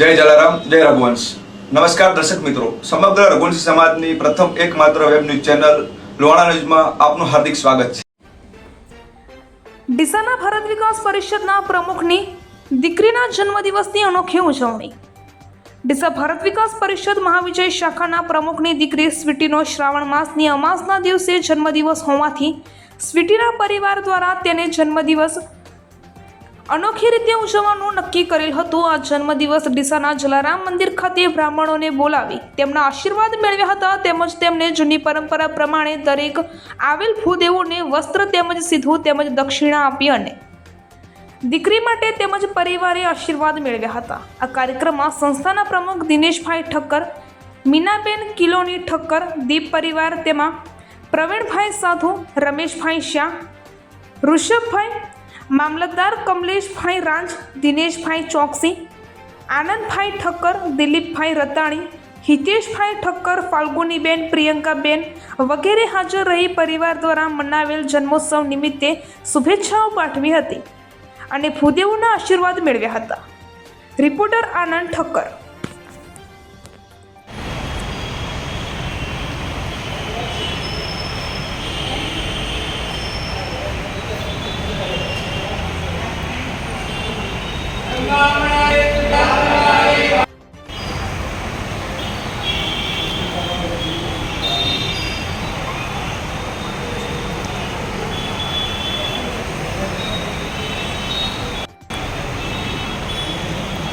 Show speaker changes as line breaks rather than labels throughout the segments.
જય જલારામ, જય રઘુવંશ. નમસ્કાર દર્શક મિત્રો. સમગ્ર રઘુવંશી સમાજની પ્રથમ એકમાત્ર વેબ ન્યૂઝ ચેનલ લોણા ન્યૂઝમાં આપનું હાર્દિક સ્વાગત છે.
ડીસાના ભારત વિકાસ પરિષદના પ્રમુખની દીકરીના જન્મદિવસની અનોખી ઉજવણી. ડીસા ભારત વિકાસ પરિષદ મહાવિજય શાખાના પ્રમુખની દીકરી સ્વીટીનો શ્રાવણ માસની અમાસના દિવસે જન્મદિવસ હોવાથી સ્વીટીના પરિવાર દ્વારા તેને જન્મદિવસ અનોખી રીતે ઉજવવાનું નક્કી કરેલ હતું. આ જન્મદિવસ ડીસાના જલારામ મંદિર ખાતે બ્રાહ્મણોને બોલાવી તેમના આશીર્વાદ મેળવ્યા હતા. તેમજ તેમને જૂની પરંપરા પ્રમાણે દરેક આવેલ ભૂદેવોને વસ્ત્ર તેમજ સીધું તેમજ દક્ષિણા આપી અને દીકરી માટે તેમજ પરિવારે આશીર્વાદ મેળવ્યા હતા. આ કાર્યક્રમમાં સંસ્થાના પ્રમુખ દિનેશભાઈ ઠક્કર, મીનાબેન કિલોની ઠક્કર, દીપ પરિવાર, તેમાં પ્રવીણભાઈ સાધુ, રમેશભાઈ શાહ, ઋષભભાઈ મામલતદાર કમલેશભાઈ રાંજ, દિનેશભાઈ ચોકસી, આનંદભાઈ ઠક્કર, દિલીપભાઈ રતાણી, હિતેશભાઈ ઠક્કર, ફાલ્ગુનીબેન, પ્રિયંકાબેન વગેરે હાજર રહી પરિવાર દ્વારા મનાવેલ જન્મોત્સવ નિમિત્તે શુભેચ્છાઓ પાઠવી હતી અને ભૂદેવોના આશીર્વાદ મેળવ્યા હતા. રિપોર્ટર આનંદ ઠક્કર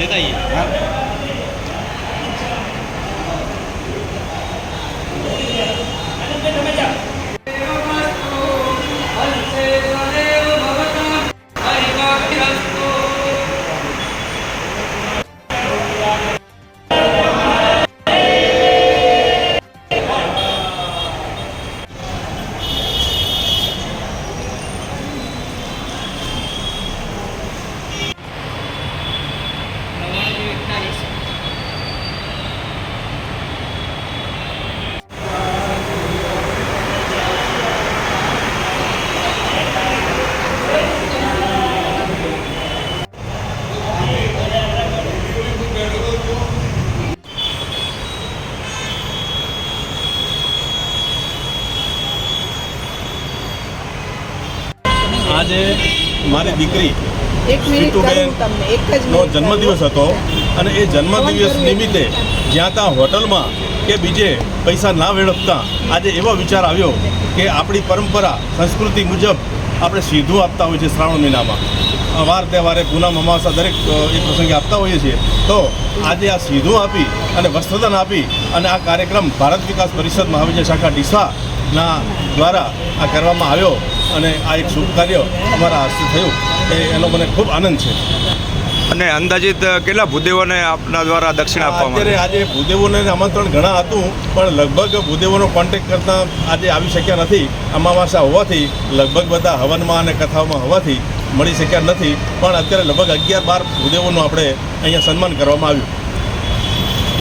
别在意啊
આજે મારી દીકરી નો જન્મદિવસ હતો અને એ જન્મદિવસ નિમિત્તે જ્યાં ત્યાં હોટલમાં કે બીજે પૈસા ના વેડફતા આજે એવો વિચાર આવ્યો કે આપણી પરંપરા સંસ્કૃતિ મુજબ આપણે સીધું આપતા હોઈએ છીએ શ્રાવણ મહિનામાં. વાર તહેવારે પૂનમ અમાસા દરેક એ પ્રસંગે આપતા હોઈએ છીએ. તો આજે આ સીધું આપી અને વસ્ત્રદાન આપી અને આ કાર્યક્રમ ભારત વિકાસ પરિષદ છે શાખા ડીસાના દ્વારા આ કરવામાં આવ્યો. અને આ એક શુભ કાર્ય અમારા હસ્તે થયું. એ એનો મને ખૂબ આનંદ છે.
અને અંદાજિત કેટલા ભૂદેવોને આપના દ્વારા દક્ષિણ આપવામાં
અત્યારે આજે ભૂદેવોને આમંત્રણ ઘણા હતું પણ લગભગ ભૂદેવોનો કોન્ટેક્ટ કરતાં આજે આવી શક્યા નથી. અમાવાસા હોવાથી લગભગ બધા હવનમાં અને કથાઓમાં હોવાથી મળી શક્યા નથી. પણ અત્યારે લગભગ અગિયાર બાર ભૂદેવોનું આપણે અહીંયા સન્માન કરવામાં આવ્યું.